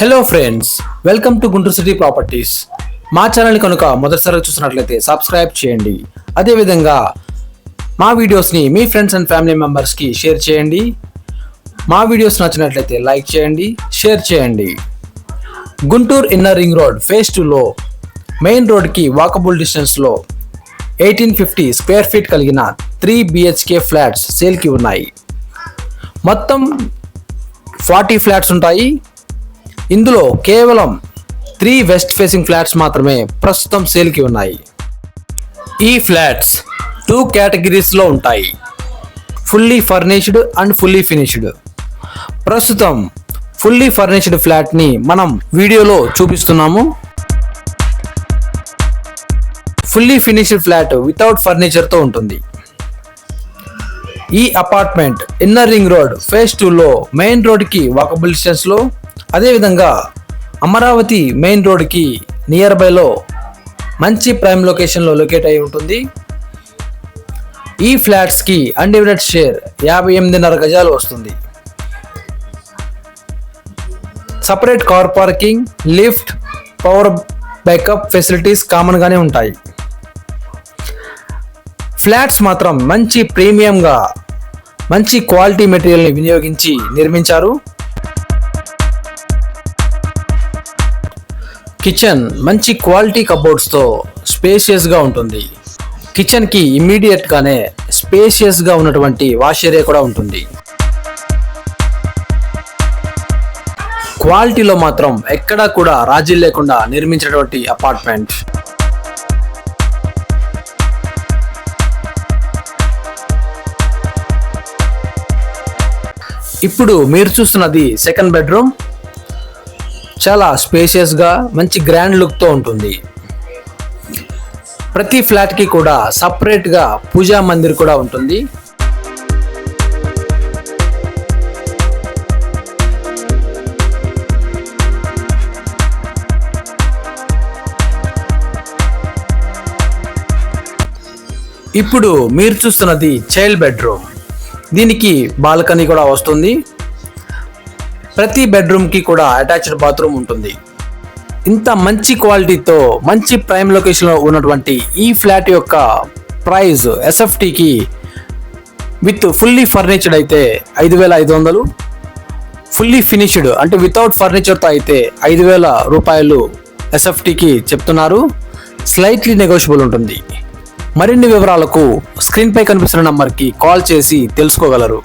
Hello friends welcome to Guntur city properties మా channel కనుక మొదటిసారి చూసినట్లయితే సబ్స్క్రైబ్ చేయండి. అదేవిధంగా మా వీడియోస్ని మీ ఫ్రెండ్స్ అండ్ ఫ్యామిలీ మెంబర్స్కి షేర్ చేయండి. మా వీడియోస్ నచ్చినట్లయితే లైక్ చేయండి షేర్ చేయండి. Guntur inner ring road phase టూలో మెయిన్ రోడ్కి వాకబుల్ డిస్టెన్స్లో ఎయిటీన్ ఫిఫ్టీ స్క్వేర్ ఫీట్ కలిగిన త్రీ బిహెచ్కే ఫ్లాట్స్ సేల్కి ఉన్నాయి. మొత్తం ఫార్టీ ఫ్లాట్స్ ఉంటాయి. ఇందులో కేవలం త్రీ వెస్ట్ ఫేసింగ్ ఫ్లాట్స్ మాత్రమే ప్రస్తుతం సేల్కి ఉన్నాయి. ఈ ఫ్లాట్స్ టూ కేటగిరీస్లో ఉంటాయి. Fully furnished and fully finished ప్రస్తుతం ఫుల్లీ ఫర్నిష్డ్ ఫ్లాట్ని మనం వీడియోలో చూపిస్తున్నాము. ఫుల్లీ ఫినిష్డ్ ఫ్లాట్ వితౌట్ ఫర్నిచర్తో ఉంటుంది. ఈ apartment inner ring road phase టూలో మెయిన్ రోడ్కి వాకబుల్ డిస్టెన్స్లో అదేవిధంగా అమరావతి మెయిన్ రోడ్కి నియర్ బైలో మంచి ప్రైమ్ లొకేషన్లో లొకేట్ అయి ఉంటుంది. ఈ ఫ్లాట్స్కి అన్డివిడెడ్ షేర్ యాభై ఎనిమిదిన్నర గజాలు వస్తుంది. Separate car parking lift power backup facilities కామన్గానే ఉంటాయి. ఫ్లాట్స్ మాత్రం మంచి ప్రీమియంగా మంచి క్వాలిటీ మెటీరియల్ని వినియోగించి నిర్మించారు. కిచెన్ మంచి క్వాలిటీ కబోర్డ్స్తో స్పేషియస్గా ఉంటుంది. కిచెన్కి ఇమ్మీడియట్గానే స్పేషియస్గా ఉన్నటువంటి వాష్ ఏరియా కూడా ఉంటుంది. క్వాలిటీలో మాత్రం ఎక్కడా కూడా రాజీ లేకుండా నిర్మించినటువంటి అపార్ట్మెంట్. ఇప్పుడు మీరు చూస్తున్నది సెకండ్ బెడ్రూమ్. చాలా స్పేషియస్గా మంచి గ్రాండ్ లుక్తో ఉంటుంది. ప్రతి ఫ్లాట్కి కూడా సపరేట్గా పూజా మందిర్ కూడా ఉంటుంది. ఇప్పుడు మీరు చూస్తున్నది చైల్డ్ బెడ్రూమ్ దీనికి బాల్కనీ కూడా వస్తుంది. ప్రతి బెడ్రూమ్కి కూడా అటాచ్డ్ బాత్రూమ్ ఉంటుంది. ఇంత మంచి క్వాలిటీతో మంచి ప్రైమ్ లొకేషన్లో ఉన్నటువంటి ఈ ఫ్లాట్ యొక్క ప్రైస్ ఎస్ఎఫ్టీకి విత్ ఫుల్లీ ఫర్నిచర్డ్ అయితే ఐదు వేల ఐదు వందలు. ఫుల్లీ ఫినిష్డ్ అంటే వితౌట్ ఫర్నిచర్తో అయితే ఐదు వేల రూపాయలు ఎస్ఎఫ్టీకి చెప్తున్నారు. స్లైట్లీ నెగోషియబుల్ ఉంటుంది. మరిన్ని వివరాలకు స్క్రీన్పై కనిపిస్తున్న నంబర్కి కాల్ చేసి తెలుసుకోగలరు.